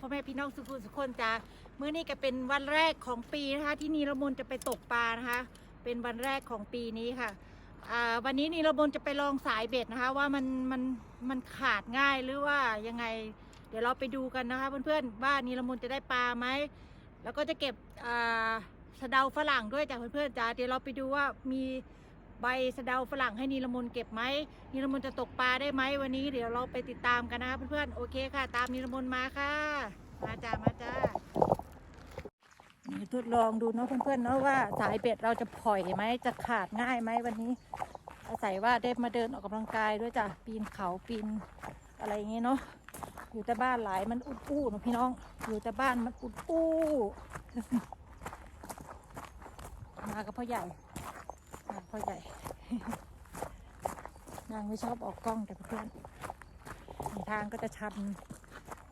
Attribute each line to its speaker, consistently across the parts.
Speaker 1: พ่อแม่พี่น้องสุขุมสุขคนจ้ามื้อนี้ก็เป็นวันแรกของปีนะคะ ที่นีรมนจะไปตกปลานะคะ เป็นวันแรกของปีนี้ค่ะวันนี้นีรมนจะไปลองสายเบ็ดนะคะ ว่ามันมันมันขาดง่ายหรือว่ายังไง เดี๋ยวเราไปดูกันนะคะ เพื่อนๆว่านีรมนจะได้ปลาไหมแล้วก็จะเก็บสะเดาฝรั่งด้วยจ้ะเพื่อนๆจ้าเดี๋ยวเราไปดูว่ามี ใบสะเดาฝรั่งให้นีรมนเก็บไหมนีรมนจะตกปลาได้ไหมวันนี้เดี๋ยวเราไปติดตามกันนะคะเพื่อนๆโอเคค่ะ ตามนีรมนมาค่ะ มาจ้ามาจ้าทดลองดูเนาะเพื่อนๆเนาะว่าสายเบ็ดเราจะปล่อยไหมจะขาดง่ายไหมวันนี้ อาศัยว่าได้มาเดินออกกำลังกายด้วยจ้ะปีนเขาปีนอะไรอย่างเงี้ยเนาะอยู่แต่บ้านหลายมันอุดอู้นะพี่น้องอยู่แต่บ้านมันอุดอู้มากับพ่อใหญ่ พ่อใหญ่ นางไม่ชอบออกกล้องแต่เพื่อนทางก็จะชัน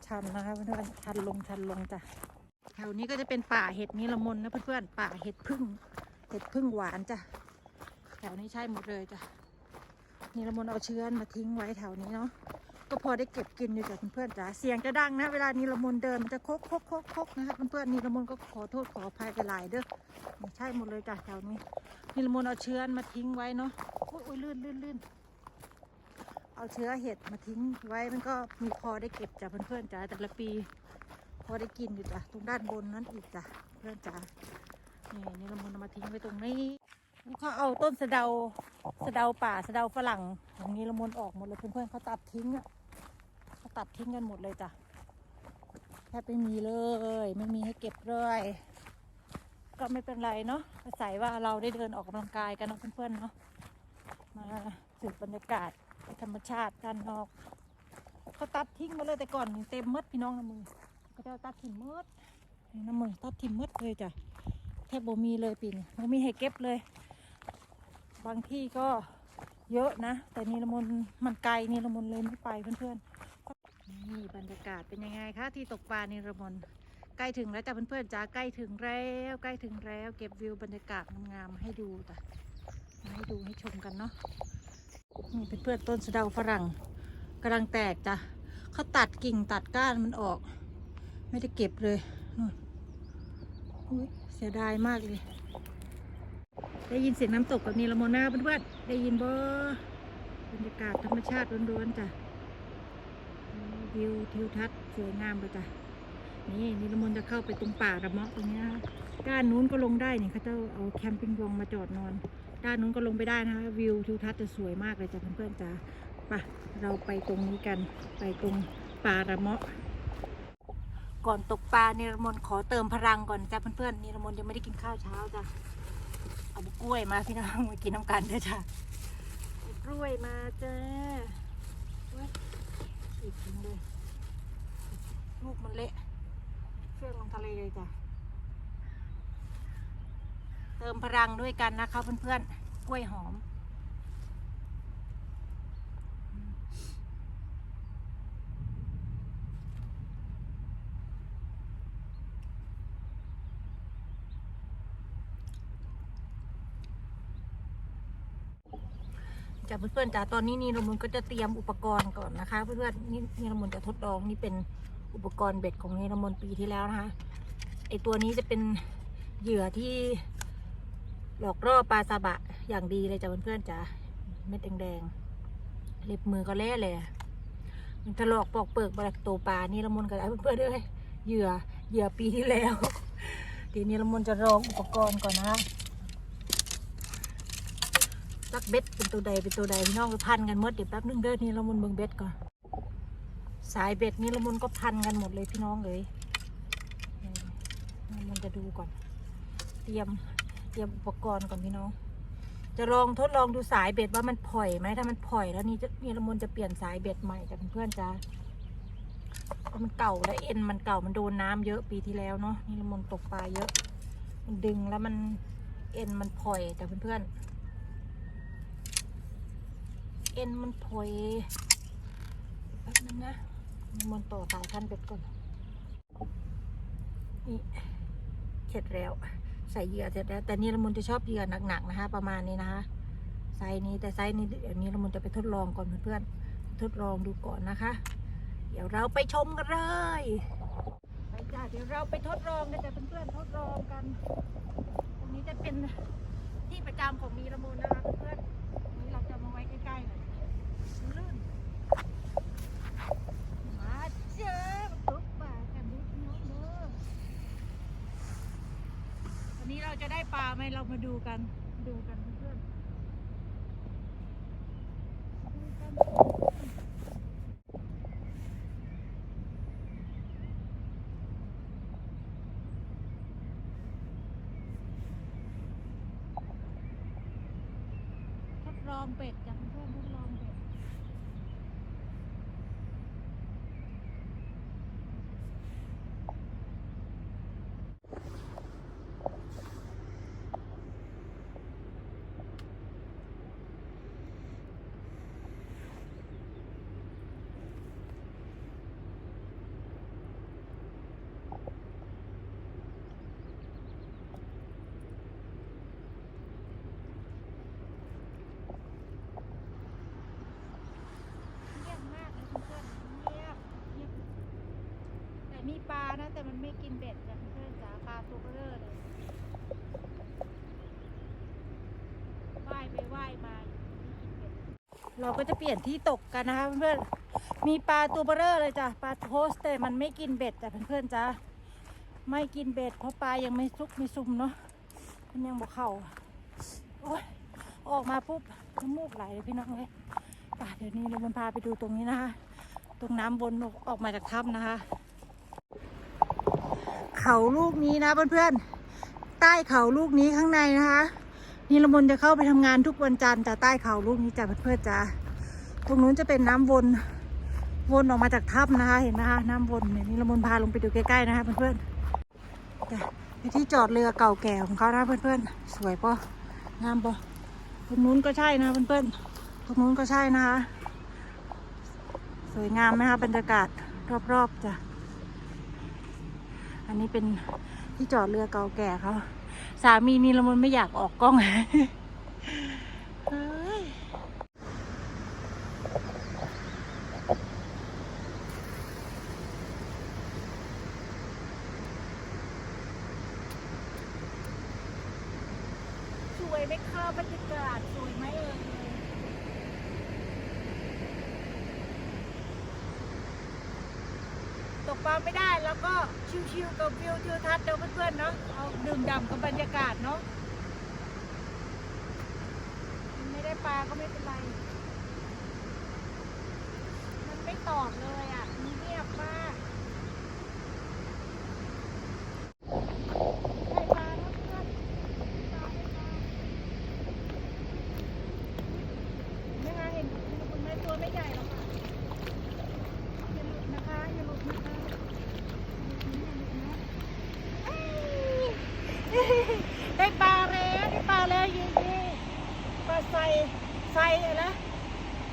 Speaker 1: ชันนะคะเพื่อนชันลงชันลงจ้ะแถวนี้ก็จะเป็นป่าเห็ดนิลมนนะเพื่อนๆป่าเห็ดพึ่งเห็ดพึ่งหวานจ้ะแถวนี้ใช่หมดเลยจ้ะนิลมนเอาเชื้อมาทิ้งไว้แถวนี้เนาะ ก็พอได้เก็บกินอยู่จ้ะเพื่อนๆจ้ะเสียงจะดังนะ เวลานิลมนเดินมันจะโคกโคกโคกโคกนะคะเพื่อนๆนิลมนก็ขอโทษขออภัยไปหลายเด้อนี่ใช่หมดเลยจ้ะแถวนี้นิลมนเอาเชื้อมาทิ้งไว้เนาะโอ้ยโอ้ยลื่นลื่นลื่นเอาเชื้อเห็ดมาทิ้งไว้มันก็มีพอได้เก็บจ้ะเพื่อนๆจ้ะแต่ละปี พอได้กินอยู่จ้ะตรงด้านบนนั้นอีกจ้ะเพื่อนจ๋านี่นี่เรามันเอามาทิ้งไว้ตรงนี้เขาเอาต้นสะเดาสะเดาป่าสะเดาฝรั่งของนี้ละมนออกหมดเลยเพื่อนๆเขาตัดทิ้งอะ ตัดทิ้งกันหมดเลยจ้ะแทบไม่มีเลย ไม่มีให้เก็บเลยก็ไม่เป็นไรเนาะอาศัยว่าเราได้เดินออกกำลังกายกันเนาะเพื่อนๆเนาะมาสืบบรรยากาศธรรมชาติด้านนอกเขาตัดทิ้งมาเลยแต่ก่อนเต็มหมดพี่น้องนะมือเขาจะตัดทิ้งหมดนี่นะมือตัดทิ้งหมดเลยจ้ะแทบบ่มีเลยปีนี้บ่มีให้เก็บเลย บางที่ก็เยอะนะ แต่นี่ละมนมันไกลนี่ละมนเลยไม่ไปเพื่อนๆ นี่บรรยากาศเป็นยังไงคะที่ตกปลาในี่ละมนใกล้ถึงแล้วจ้ะเพื่อนๆจ้าใกล้ถึงแล้วใกล้ถึงแล้ว เก็บวิวบรรยากาศงามๆให้ดูจ้ะให้ดูให้ชมกันเนาะนี่เป็นเพื่อนต้นสะเดาฝรั่งกำลังแตกจ้ะเขาตัดกิ่งตัดก้านมันออก ไม่ได้เก็บเลยนู่นเสียดายมากเลย ได้ยินเสียงน้ำตกกับนีละโมนาเพื่อนๆได้ยินบ่บรรยากาศธรรมชาติล้วนๆจ้ะ วิวทิวทัศน์สวยงามเลยจ้ะนี่นีละมนจะเข้าไปตรงป่าระมาะตรงนี้ยด้านนู้นก็ลงได้เนี่ยเขาจะเอาแคมปิ้งวงมาจอดนอน ด้านนู้นก็ลงไปได้นะคะวิวทิวทัศน์จะสวยมากเลยจ้ะเพื่อนๆจ้าไปเราไปตรงนี้กันไปตรงป่าระมาะก่อนตกปลาเนรมนขอเติมพลังก่อนจ้ะเพื่อนๆเนรมนยังไม่ได้กินข้าวเช้าจ้ะเอาบุกล้วยมาพี่น้องมากินน้ำกันด้วยจ้ะกล้วยมาจ้า อีกทิ้งเลย ลูกมันเละเฟื่องลงทะเลเลยจ้ะ เติมพลังด้วยกันนะคะเพื่อนๆ กล้วยหอม จ้ะเพื่อนๆจ้ะตอนนี้นี่ละมุนก็จะเตรียมอุปกรณ์ก่อนนะคะ เพื่อนๆนี่นี่ละมุนจะทดลองนี่เป็นอุปกรณ์เบ็ดของนี่ละมุนปีที่แล้วนะคะไอตัวนี้จะเป็นเหยื่อที่หลอกล่อปลาซาบะอย่างดีเลยจ้ะเพื่อนๆจ้ะเม็ดแดงๆเล็บมือก็แล่เลยมันถลอกปอกเปลือกบลักตัวปลานี่ละมุนกับไอ้เพื่อนๆด้วยเหยื่อเหยื่อปีที่แล้วทีนี้ละมุนจะลองอุปกรณ์ก่อนนะ จักเบ็ดเป็นตัวใดเป็นตัวใดพี่น้องก็พันกันหมดเดี๋ยวแป๊บนึงเด้อนี่ละมุนเบิ่งเบ็ดก่อน สายเบ็ดนี่ละมุนก็พันกันหมดเลยพี่น้องเลยมันจะดูก่อน เตรียมเตรียมอุปกรณ์ก่อนพี่น้อง จะลองทดลองดูสายเบ็ดว่ามันผ่อยไหมถ้ามันผ่อยแล้วนี่จะนี่ละมุนจะเปลี่ยนสายเบ็ดใหม่จ้ะเพื่อนจ้าเพราะมันเก่าแล้วเอ็นมันเก่ามันโดนน้ำเยอะปีที่แล้วเนาะนี่ละมุนตกปลาเยอะ มันดึงแล้วมันเอ็นมันผ่อยจ้ะเพื่อนๆ เอ็นมันผ่อยแป๊บนึงนะนี่มันต่อสายพันเบ็ดก่อน นี่เสร็จแล้ว ใส่เหยื่อเสร็จแล้ว แต่นี่ละมุนจะชอบเหยื่อหนักๆนะคะ ประมาณนี้นะคะไซส์นี้แต่ไซส์นี้เดี๋ยวนี้ละมุนจะไปทดลองก่อนเพื่อนๆทดลองดูก่อนนะคะ เดี๋ยวเราไปชมกันเลยไปจ้ะเดี๋ยวเราไปทดลองกันจ้ะเพื่อนๆทดลองกัน ตรงนี้จะเป็นที่ประจำของมีละมุนนะคะเพื่อนๆนี้เราจะมาไว้ใกล้ๆหน่อย นี้เราจะได้ปลาไหมเรามาดูกัน ดูกันเพื่อนทดลองเป็ด ไม่กินเบ็ดจ้ะเพื่อนจ๋าปลาตัวเบลอเลยว่ายไปว่ายมาอยู่ไม่กินเบ็ดเราก็จะเปลี่ยนที่ตกกันนะคะเพื่อนๆมีปลาตัวเบลอเลยจ้ะปลาโทสแต่มันไม่กินเบ็ดจ้ะเพื่อนๆจ้าไม่กินเบ็ดเพราะปลายังไม่ซุกไม่ซุ่มเนาะมันยังบอกเข่าโอ้ยออกมาปุ๊บน้ำมูกไหลเลยพี่น้องเลยป่ะเดี๋ยวนี้เรามันพาไปดูตรงนี้นะคะ ตรงน้ำวนออกมาจากถ้ำนะคะ เขาลูกนี้นะเพื่อนๆ ใต้เขาลูกนี้ข้างในนะคะนี่ละมนจะเข้าไปทำงานทุกวันจันทร์จะใต้เขาลูกนี้จ้ะเพื่อนๆจ้ะตรงนู้นจะเป็นน้ำวนวนออกมาจากถ้ำนะคะ เห็นไหมคะน้ำวนเนี่ยนี่ละมนพาลงไปดูใกล้ๆนะคะเพื่อนๆจ้ะเป็นที่จอดเรือเก่าแก่ของเขานะเพื่อนๆ สวยปะงามปะตรงนู้นก็ใช่นะเพื่อนๆ ตรงนู้นก็ใช่นะคะ สวยงามไหมคะบรรยากาศรอบๆจ้ะ อันนี้เป็นที่จอดเรือเก่าแก่เขาสามีนีละมนไม่อยากออกกล้องสวยไหมคะบรรยากาศสวยไหมเอ่ย ตกปลาไม่ได้แล้วก็ชิวๆกับวิวทิวทัศน์เดียวเพื่อนๆเนาะเอาดื่มด่ำกับบรรยากาศเนาะไม่ได้ปลาก็ไม่เป็นไร มันไม่ตอบเลยอะมันเงียบมากได้ปลาแล้วเพื่อนปลาได้ปลาไม่มาเห็นคุณแม่ตัวไม่ใหญ่หรอกค่ะอย่าหลุดนะคะอย่าหลุดนะคะ ได้ปลาแล้วได้ปลาแล้วเย่เย่ปลาไซไซอะไรนะ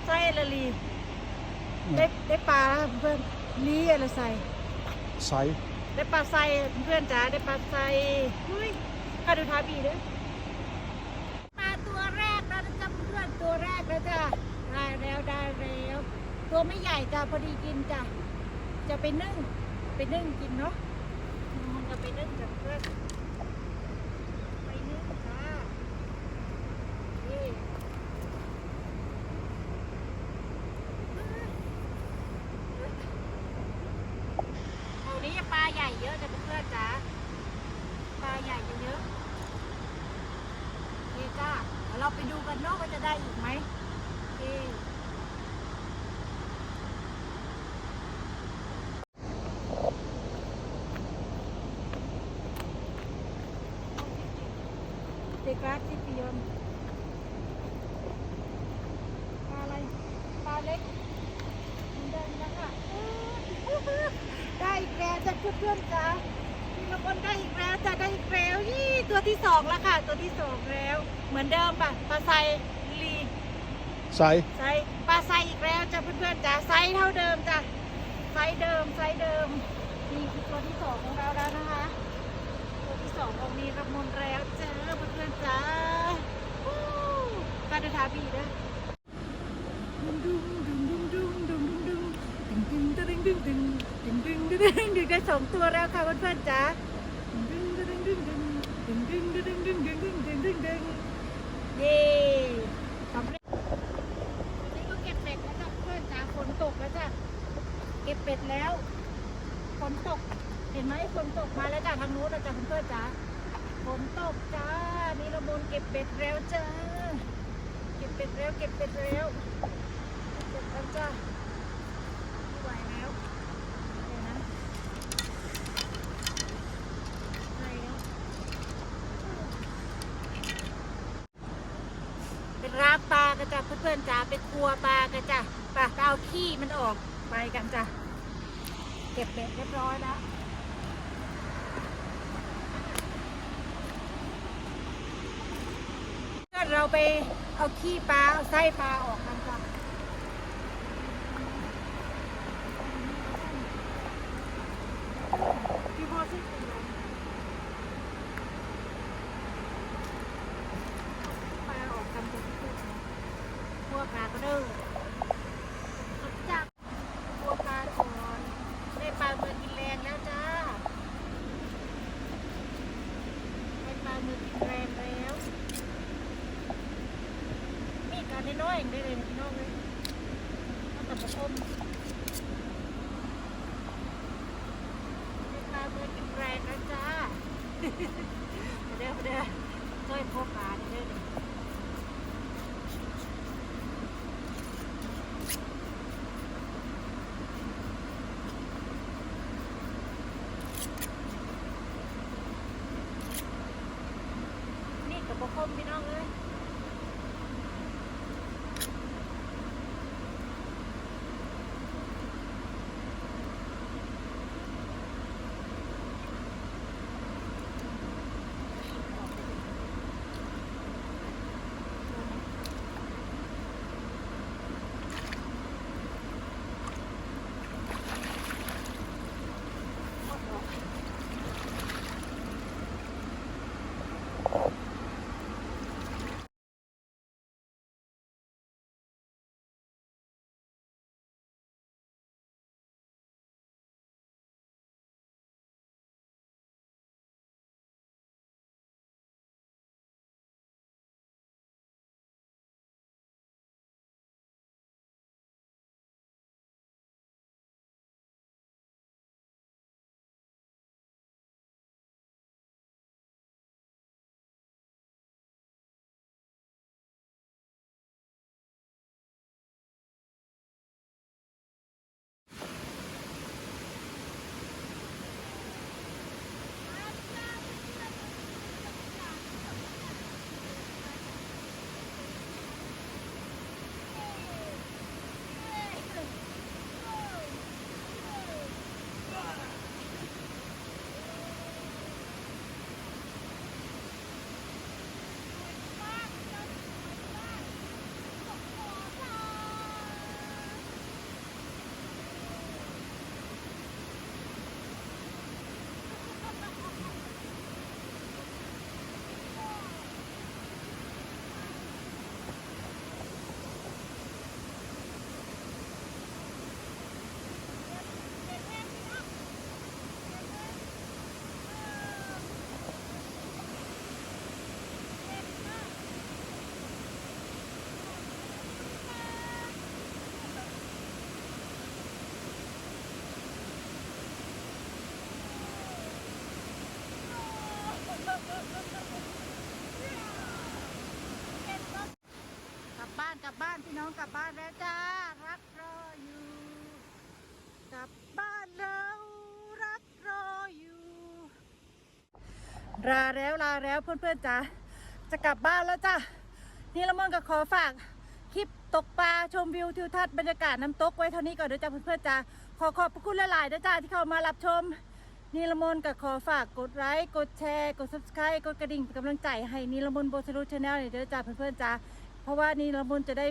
Speaker 1: ไซอะไรลีได้ได้ปลาแล้วเพื่อ นลีอะไรไซ
Speaker 2: ไซส์
Speaker 1: ได้ปลาไซเพื่อนจ๋าได้ปลาไซเฮ้ยข้าดูท้าบีด้วยปลาตัวแรกแล้วนะจ๊ะเพื่อนตัวแรกแล้วจ้ะได้แล้วได้แล้วตัวไม่ใหญ่จ้ะพอดีกินจ้ะจะไปนึ่งไปนึ่งกินเนาะมันจะไปนึ่งกับเพื่อน ไปนึ่งค่ะนี่แถวนี้ปลาใหญ่ เยอะจะเพื่อนๆจ๋าปลาใหญ่เยอะๆนี่จ้าเดี๋ยวเราไปดูกันเนาะว่าจะได้อีกไหมโอเคเด็กรักที่ปิยนปลาอะไร ปลาเล็กมันเดินแล้วค่ะได้ อีกแล้วจ้ะเพื่อนๆจ้ามีละคนได้อีกแล้วจะได้อีกแล้วยี่ตัวที่สองแล้วค่ะ ตัวที่สองแล้ว เหมือนเดิมป่ะปลาไซลี
Speaker 2: ไซส์
Speaker 1: ไซปลาไซอีกแล้วจ้ะเพื่อนๆจ้ะไซส์เท่าเดิมจ้ะไซส์เดิมไซส์เดิมนี่คือตัวที่สองของเราแล้วนะคะ ตัวที่สองของมีระมนแล้วจ้าเพื่อนๆจ้าวู้กาดูทาบีเด้อดุงดุงดุงดุ ดุงดุงดุงดุงดุงดุงดุงดุงดุงดุงดุงดุงดุงกได้สองตัวแล้วค่ะเพื่อนๆจ๋าดึงดึงดึงดึงดึงดึงดึงดึงดึงดึงดึงดึงดึงเย้สำเร็จวันนี้ก็เก็บเป็ดแล้วจ้ะเพื่อนจ๋าฝนตกแล้วจ้ะเก็บเป็ดแล้วฝนตก เห็นไหมฝนตกมาแล้วจ้ะทางนู้นนะจ้ะเพื่อนๆจ๋าฝนตกจ้านี่ละมุนเก็บเป็ดแล้วจ้าเก็บเป็ดแล้วเก็บเป็ดแล้วเก็บแล้วจ้าไม่ไหวแล้วเดี๋ยวนะไหนแล้วเป็นรากปลากันจ้ะเพื่อนๆจ๋าเป็นครัวปลากันจ้ะปลาเอาขี้มันออกไปกันจ้ะเก็บเบ็ดเรียบร้อยแล้วเราไปเอาขี้ปลาเอาไส้ปลาออกกันจ้ะพี่พ่อที่เป็นไรปลาออกกันจ้ะพวกปลาก็เด้อจับพวกปลาก่อนได้ปลาเมือกินแรงแล้วจ้าได้ปลาเมือกินแรงแล้ว มีการน้อยๆเองได้เลยพี่น้องเลยเอาแต่ประคมเป็นปลาเมื่อกินแรงนะจ้า เดี๋ยวเดี๋ยวช่วยพบกัน น้องกลับบ้านแล้วจ้า รักรออยู่ กลับบ้านเรารักรออยู่ ลาแล้วลาแล้วเพื่อนๆจ้าจะกลับบ้านแล้วจ้านี่ละมอนก็ขอฝากคลิปตกปลาชมวิวทิวทัศน์บรรยากาศน้ำตกไว้เท่านี้ก่อนเด้อจ้าเพื่อนๆจ้าขอขอบพระคุณหลายๆเด้อจ้าที่เข้ามารับชมนีละมนก็ขอฝากกดไลค์กดแชร์กด subscribe กดกระดิ่งเป็นกำลังใจให้นีละมนโบสรุชแนลเด้อจ้าเพื่อนๆจ้าเพราะว่านีละมนจะได้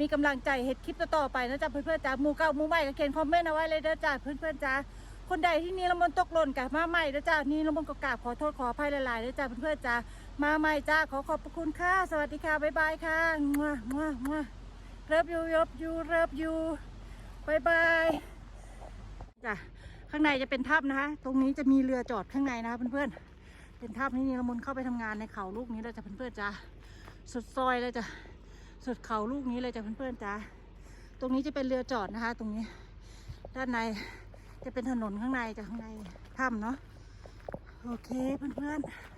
Speaker 1: มีกำลังใจเห็ดคลิปต่อๆไปนะจ้าเพื่อนๆจ้าหมู่เก่าหมู่ใหม่ก็เขียนคอมเมนต์เอาไว้เลยเด้อจ้าเพื่อนๆจ้าคนใดที่นี่ละมนตกหล่นกับมาใหม่เด้อจ้านี่ละมนก็กราบขอโทษขออภัยหลายๆเด้อจ้าเพื่อนๆจ้ามาใหม่จ้าขอขอบพระคุณค่ะสวัสดีค่ะบ๊ายบายค่ะมัวมัวมัวเลิฟยูยบยูเลิฟยูบายบายจ้ะข้างในจะเป็นถ้ำนะคะ ตรงนี้จะมีเรือจอดข้างในนะคะเพื่อนๆเป็นถ้ำนี่นิรมนเข้าไปทำงานในเขาลูกนี้เลยจ้ะเพื่อนๆจ้าสุดซอยเลยจ้ะ สุดเขาลูกนี้เลยจ้ะเพื่อนๆจ้าตรงนี้จะเป็นเรือจอดนะคะ ตรงนี้ ด้านในจะเป็นถนนข้างในจากข้างในถ้ำเนาะโอเคเพื่อนๆ